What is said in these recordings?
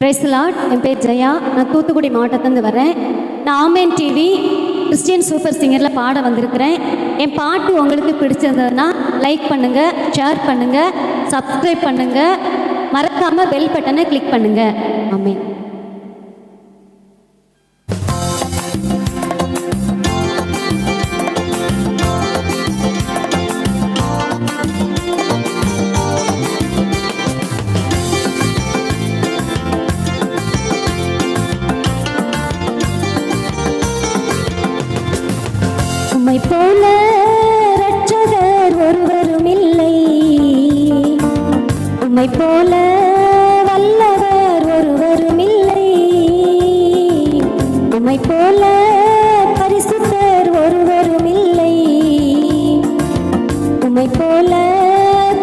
பிரைஸ்லாட் என் பேர் ஜெயா. நான் தூத்துக்குடி மாவட்டத்துலேருந்து வரேன் நான் ஆமேன் டிவி கிறிஸ்டியன் சூப்பர் சிங்கரில் பாட வந்திருக்கிறேன். என் பாட்டு உங்களுக்கு பிடிச்சிருந்ததுன்னா லைக் பண்ணுங்கள் ஷேர் பண்ணுங்கள் சப்ஸ்கிரைப் பண்ணுங்கள் மறக்காமல் பெல் பட்டனை கிளிக் பண்ணுங்கள் ஆமேன். உம்மை போல ரட்சகர் ஒருவரும் இல்லை உம்மை போல வல்லவர் ஒருவரும் இல்லை உம்மை போல பரிசுத்தர் ஒருவரும் இல்லை உம்மை போல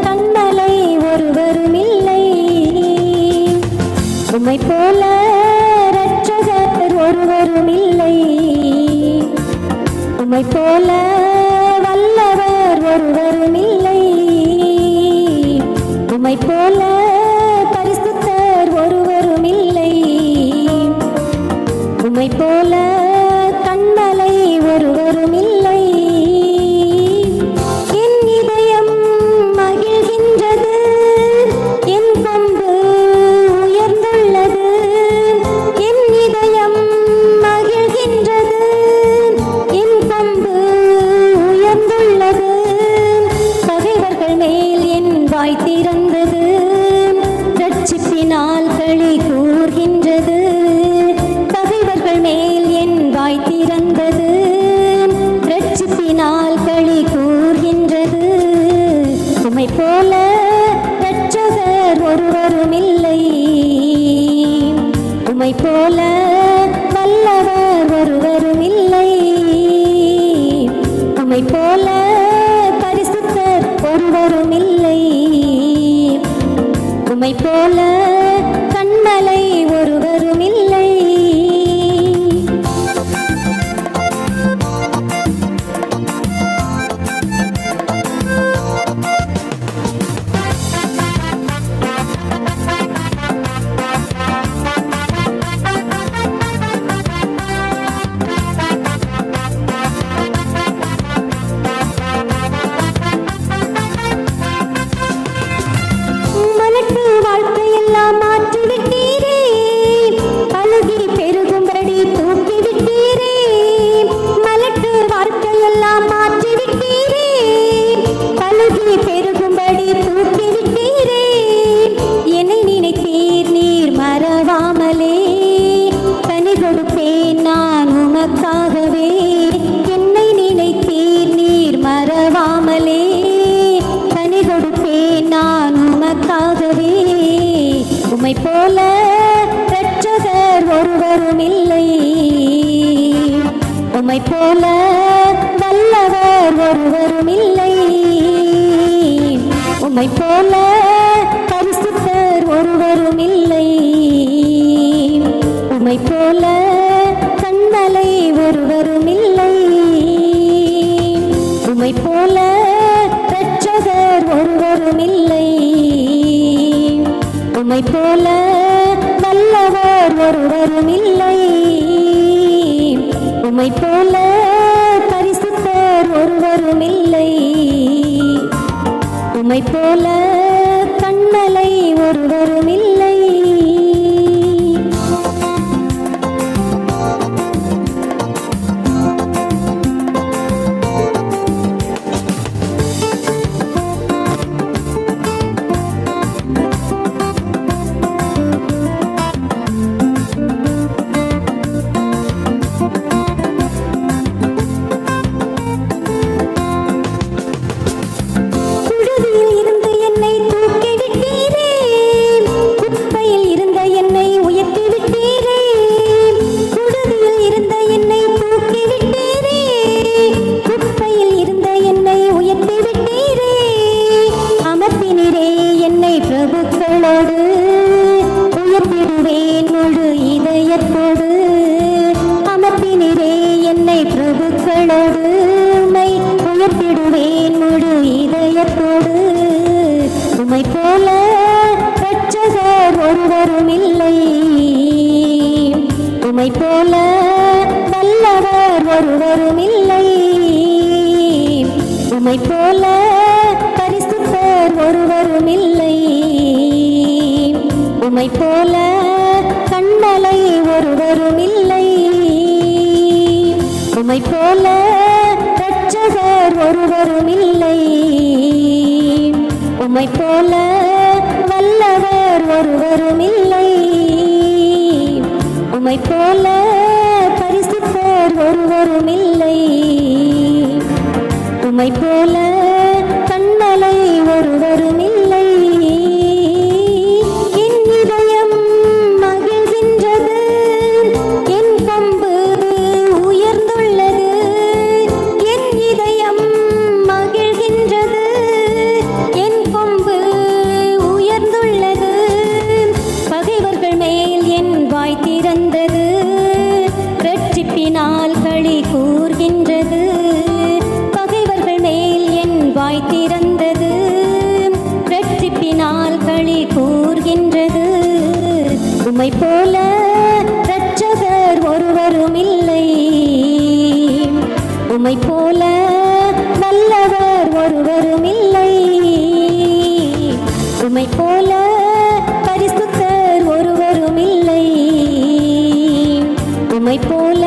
கண்மலை ஒருவரும் இல்லை உம்மை போல ரட்சகர் ஒருவரும் இல்லை உம்மை போல உம்மை போல கண்மலை ஒருவரும் இல்லை. என் இதயம் மகிழ்கின்றது என் கொம்பு உயர்ந்துள்ளது. என் இதயம் மகிழ்கின்றது என் கொம்பு உயர்ந்துள்ளது. பகைவர்கள் மேல் என் வாய் திறந்தது ரட்சிப்பினால் களி கூறுகின்றது உம்மை போல வல்லவர் ஒருவரும் இல்லை. உம்மை போல பரிசுத்தர் ஒருவரும் இல்லை. உம்மை போல கண்மலை ஒருவரும் இல்லை. হে உம்மை போல பரிசுத்தர் ஒருவரும் இல்லை. உம்மை போல பிரபுக்களோடு உம்மை உயர்த்திடுவேன் முழு இதயத்தோடு. உமை போல ரட்சகர் ஒருவரும் இல்லை. உமை போல நல்லவர் ஒருவரும் இல்லை. உமை போல பரிசுத்தர் ஒருவரும் இல்லை. உமை போல ஒருவரும் இல்லை உமை போல பரிசுத்தர் ஒருவரும் இல்லை உமை போல உம்மை போல இரட்சகர் ஒருவரும் இல்லை. உம்மை போல நல்லவர் ஒருவரும் இல்லை. உம்மை போல பரிசுத்தர் ஒருவரும் இல்லை. உம்மை போல